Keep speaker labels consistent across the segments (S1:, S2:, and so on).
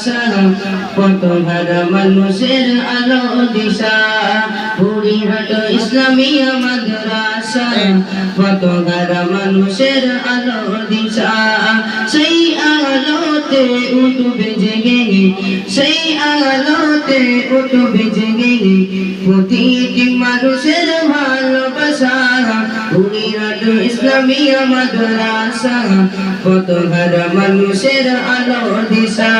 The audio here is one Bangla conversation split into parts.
S1: মাদ্রাসা কত হারা মানুষের আলো দিশা। বুড়িহাট ইসলামিয়া মাদ্রাসা, কত হারা মানুষের আলো দিশা। সেই আলোতে উঠবে জেগে, সেই আলোতে উঠবে জেগে। প্রতিটি মানুষের ভালোবাসা বুড়িহাট ইসলামিয়া মাদ্রাসা, কত হারা মানুষের আলো দিশা।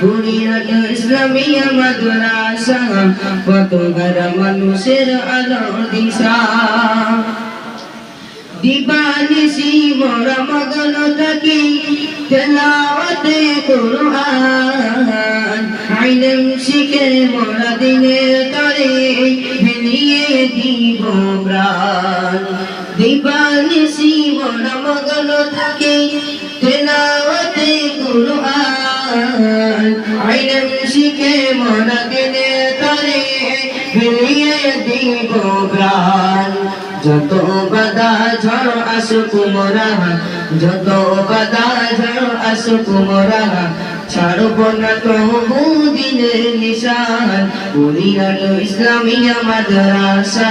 S1: বুড়িহাট ইসলামিয়া মাদ্রাসা, কত হারা মানুষের আলো দিশা। দিবানিসি মোরা মগন থাকি, তেলাওয়াতে কুরআন। আইলেম শিখে মোরা দিনের তরে বিলিয়ে দিব প্রাণ। দিবানিসি মোরা মগন থাকি, তেলাওয়াতে কুরআন। আইলেম শিখে মোরা দিনের তরে বিলিয়ে দিব প্রাণ। যত বাদা ঝড় আসুক মোরা, যত বাদা ঝড় আসুক মোরা, ছাড়ব না তবু দিনের নিশান। পুরিয়াল ইসলামিয়া মাদ্রাসা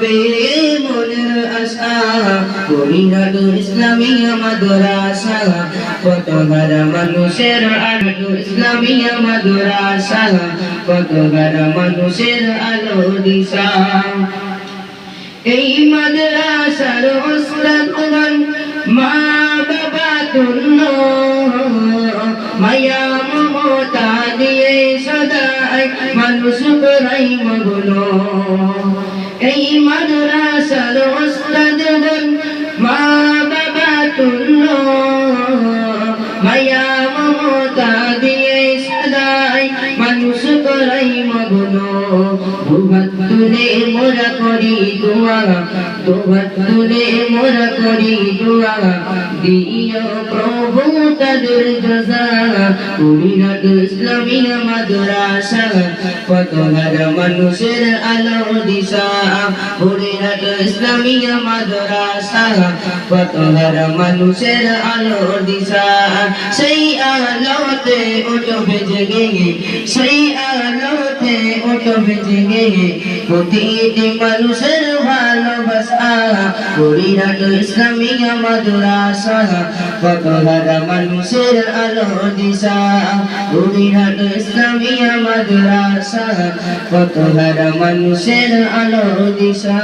S1: হবে মনের আশা পরিণত ইসলামী মাদ্রাসা কত হারা মানুষের আলো ইসলামী মাদ্রাসা কত আলো দিশা। এই মাদ্রাসার ওস্তাদগণ মা বাবা তুল্য মায়া মমতা দিয়ে সদাই মানুষ করাই মগুলো এই মাদ্রাসার ওস্তাদগণ মা বাবা তুল্য মায়া মমতা দিয়ে মানুষ করাই মগুলো দুহাত তুলে মোরা করি দোয়া দুহাত তুলে মোরা করি দোয়া। দিও প্রভু তাদের জজা পরিণত ইসলামিয়া মাদ্রাসা কত হাজার মানুষের আলো দিশা। পরিণত ইসলামিয়া মাদ্রাসা কত হাজার মানুষের আলো দিশা। সেই আলোতে উঠবে জেগে সেই আলোতে উঠবে জেগে প্রতিটি মানুষের ভালোবাসা পরিণত ইসলামিয়া মাদ্রাসা কত হারা মানুষের আলো দিশা পরিণত ইসলামিয়া মাদ্রাসা কত হারা মানুষের আলো দিশা।